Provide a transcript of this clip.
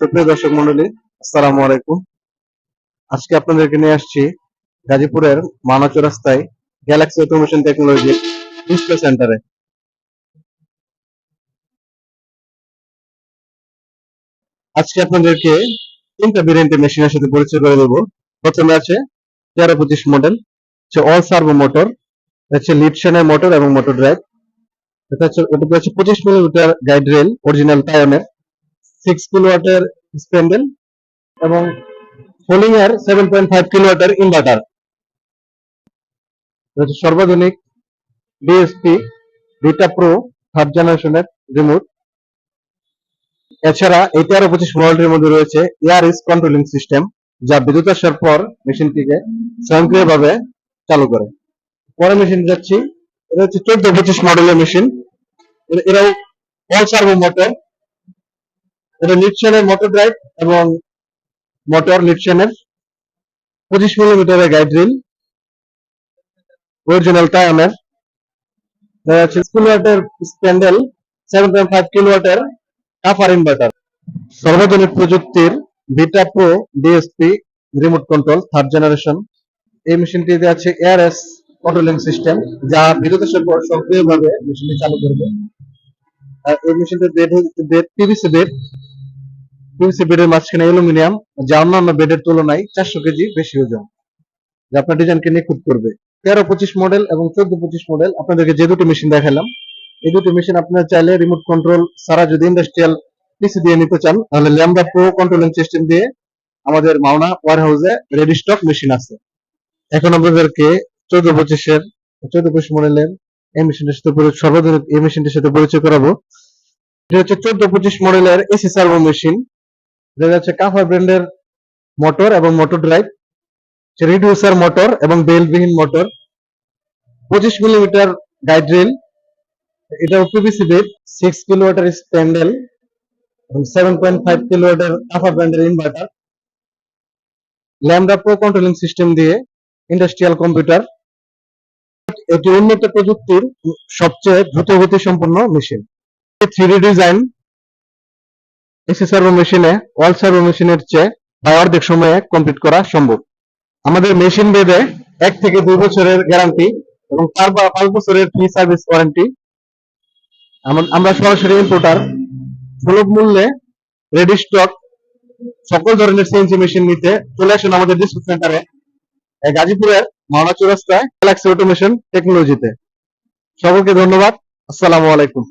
সুপ্রিয় দর্শক মন্ডলী, আসসালামু আলাইকুম। আজকে আপনাদেরকে নিয়ে আসছি গাজীপুরের মানা রাস্তায় গ্যালাক্সি অটোমেশন টেকনোলজি ডিসপ্লে সেন্টারে আজকে আপনাদেরকে তিনটা ভেরিয়েন্টের মেশিনের সাথে পরিচয় করে দেবো। প্রথমে আছে তেরো পঁচিশ মডেল হচ্ছে অল সার্ভো মোটর হচ্ছে লিডশনের মোটর এবং মোটর ড্রাইভ এটা হচ্ছে পঁচিশ মিলিমিটার গাইড রেল অরিজিনাল টায়নের সিক্স কিলোওয়াটের স্প্যান্ডেল এবং ফোলিং এর সেভেন পয়েন্ট ফাইভ কিলোওয়াটের ইনভার্টার সর্বাধুনিক ডিএসপি ভিটা প্রো থার্ড জেনারেশনের রিমোট এছাড়া এই তেরো পঁচিশ মডেলের মধ্যে রয়েছে এয়ার ইস কন্ট্রোলিং সিস্টেম যা বিদ্যুৎ আসার পর মেশিনটিকে স্বয়ংক্রিয়ভাবে চালু করে। পরে মেশিন যাচ্ছি, এটা হচ্ছে চোদ্দ পঁচিশ মডেলের মেশিন এরাও অল সার্ভো মোটর এটা লিডশনের মোটর ড্রাইভ এবং মোটর লিডশনের পঁচিশ মিলিমিটারের guide rail original spindle seven point five কিলোওয়াটের কাফার ইনভার্টার সর্বাধুনিক প্রযুক্তির vita pro DSP remote control third generation এই মেশিনটিতে আছে এয়ার এস কন্ট্রোলিং সিস্টেম যা বিদ্যুতের পর সক্রিয়ভাবে মেশিনটি চালু করবে। এই মেশিনটির বেড বেড বেড পিভিসি বেডের মাঝখানে অ্যালুমিনিয়াম, যা অন্যান্য বেডের তুলনায় চারশো কেজি বেশি ওজন, যা আপনার ডিজাইনকে নিখুঁত করবে। তেরো পঁচিশ মডেল এবং চোদ্দ পঁচিশ মডেল আপনাদেরকে যে দুটি মেশিন দেখালাম, এই দুটি মেশিন আপনারা চাইলে রিমোট কন্ট্রোল সারা যদি ইন্ডাস্ট্রিয়াল পিসি দিয়ে নিতে চান, তাহলে ল্যামডা প্রো কন্ট্রোলিং সিস্টেম দিয়ে আমাদের মাওনা ওয়ার হাউসে রেডি স্টক মেশিন আছে। এখন আপনাদেরকে চোদ্দ পঁচিশের, চোদ্দ পঁচিশ মডেলের এই মেশিনটার সাথে সর্বাধুনিক এই মেশিনটির সাথে পরিচয় করাবো। এটা হচ্ছে চোদ্দ পঁচিশ মডেলের এসি সার্ভো মেশিন যেটা হচ্ছে কাফার ব্র্যান্ডের মোটর এবং মোটর ড্রাইভ রিডিউসার মোটর এবং বেলবিহীন মোটর পঁচিশ মিলিমিটার গাইড রেল এটা বেড সিক্স স্প্যান্ডেল এবং সেভেন পয়েন্ট ফাইভ কিলোওয়াটের কাফার ব্র্যান্ডের inverter lambda pro controlling system দিয়ে ইন্ডাস্ট্রিয়াল কম্পিউটার এটি উন্নত প্রযুক্তির সবচেয়ে দ্রুতগতি সম্পন্ন machine three design AC servo মেশিনে অল সার্ভো মেশিনের চেয়ে প্রায় অর্ধেক সময়ে কমপ্লিট করা সম্ভব। আমাদের মেশিন বেদে এক থেকে দুই বছরের গ্যারান্টি এবং চার বা পাঁচ বছরের ফ্রি সার্ভিস ওয়ারেন্টি আমরা সরাসরি ইম্পোর্টার সুলভ মূল্যে রেডি স্টক সকল ধরনের সিএনসি মেশিন নিতে চলে আসুন আমাদের ডিসপ্লে সেন্টারে গাজীপুরের মাওনা চৌরাস্তায় গ্যালাক্সি অটোমেশন টেকনোলজিতে সকলকে ধন্যবাদ। আসসালামু আলাইকুম।